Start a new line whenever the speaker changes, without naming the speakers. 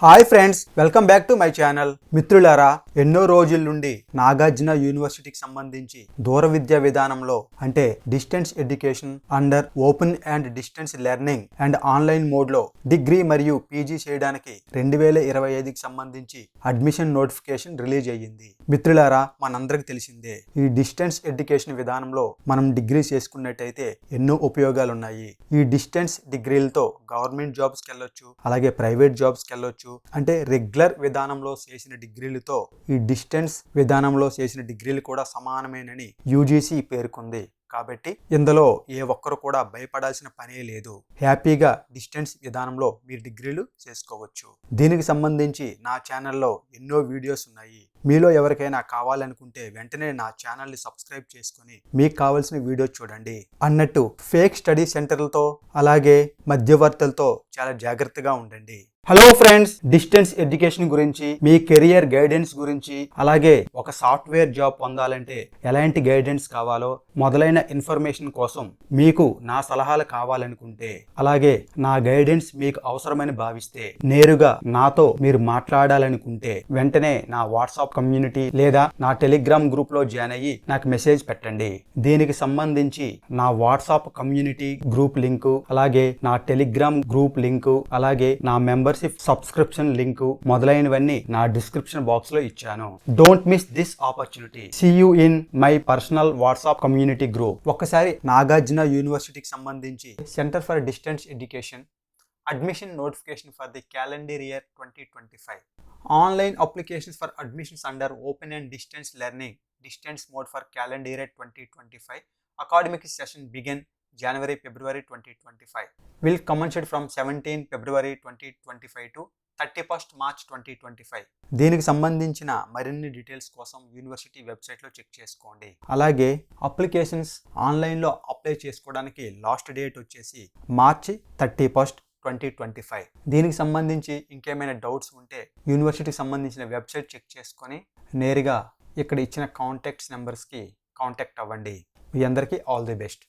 Hi friends welcome back to my channel మిత్రులారా ఎన్నో రోజుల నుండి నాగార్జున యూనివర్సిటీకి సంబంధించి దూర విద్యా విధానంలో అంటే distance education under open and distance learning and online మోడ్లో డిగ్రీ మరియు పీజీ చేయడానికి రెండు వేల ఇరవై ఐదుకి సంబంధించి అడ్మిషన్ నోటిఫికేషన్ రిలీజ్ అయ్యింది. మిత్రులారా మనందరికి తెలిసిందే ఈ డిస్టెన్స్ ఎడ్యుకేషన్ విధానంలో మనం డిగ్రీ చేసుకున్నట్టయితే ఎన్నో ఉపయోగాలు ఉన్నాయి ఈ డిస్టెన్స్ డిగ్రీలతో గవర్నమెంట్ జాబ్స్కి వెళ్ళొచ్చు అలాగే ప్రైవేట్ జాబ్స్కి వెళ్ళొచ్చు అంటే రెగ్యులర్ విధానంలో చేసిన డిగ్రీలతో ఈ డిస్టెన్స్ విధానంలో చేసిన డిగ్రీలు కూడా సమానమేనని యూజీసీ పేర్కొంది. కాబట్టి ఇందులో ఏ ఒక్కరు కూడా భయపడాల్సిన పనే లేదు. హ్యాపీగా డిస్టెన్స్ విధానంలో మీరు డిగ్రీలు చేసుకోవచ్చు. దీనికి సంబంధించి నా ఛానల్లో ఎన్నో వీడియోస్ ఉన్నాయి. మీలో ఎవరికైనా కావాలనుకుంటే వెంటనే నా ఛానల్ని సబ్స్క్రైబ్ చేసుకొని మీకు కావాల్సిన వీడియో చూడండి. అన్నట్టు ఫేక్ స్టడీ సెంటర్లతో అలాగే మధ్యవర్తులతో చాలా జాగ్రత్తగా ఉండండి. హలో ఫ్రెండ్స్ డిస్టెన్స్ ఎడ్యుకేషన్ గురించి మీ కెరియర్ గైడెన్స్ గురించి అలాగే ఒక సాఫ్ట్వేర్ జాబ్ పొందాలంటే ఎలాంటి గైడెన్స్ కావాలో మొదలైన ఇన్ఫర్మేషన్ కోసం మీకు నా సలహాలు కావాలనుకుంటే అలాగే నా గైడెన్స్ మీకు అవసరమని భావిస్తే నేరుగా నాతో మీరు మాట్లాడాలనుకుంటే వెంటనే నా వాట్సాప్ కమ్యూనిటీ లేదా నా టెలిగ్రామ్ గ్రూప్లో జాయిన్ అయ్యి నాకు మెసేజ్ పెట్టండి. దీనికి సంబంధించి నా వాట్సాప్ కమ్యూనిటీ గ్రూప్ లింకు అలాగే నా టెలిగ్రామ్ గ్రూప్ లింకు అలాగే నా మెంబర్ మెంబర్షిప్ సబ్స్క్రిప్షన్ లింకు మొదలైనవన్నీ నా డిస్క్రిప్షన్ బాక్స్లో ఇచ్చాను. Don't miss this opportunity see you in my personal WhatsApp community group ఒక్కసారి నాగార్జున యూనివర్సిటీకి సంబంధించి centre for distance education admission notification for the calendar year twenty twenty five online applications for admissions under open and distance learning distance mode for calendar year twenty twenty five academic session begin January February twenty twenty five will commenced from seventeen February twenty twenty five to thirty first March twenty twenty five దీనికి సంబంధించిన మరిన్ని details కోసం university వెబ్సైట్లో check చేసుకోండి. అలాగే applications ఆన్లైన్లో apply చేసుకోవడానికి last date వచ్చేసి March thirty first twenty twenty five దీనికి సంబంధించి ఇంకేమైనా డౌట్స్ ఉంటే యూనివర్సిటీకి సంబంధించిన వెబ్సైట్ చెక్ చేసుకొని నేరుగా ఇక్కడ ఇచ్చిన కాంటాక్ట్స్ నెంబర్స్కి కాంటాక్ట్ అవ్వండి. మీ అందరికీ ఆల్ ది బెస్ట్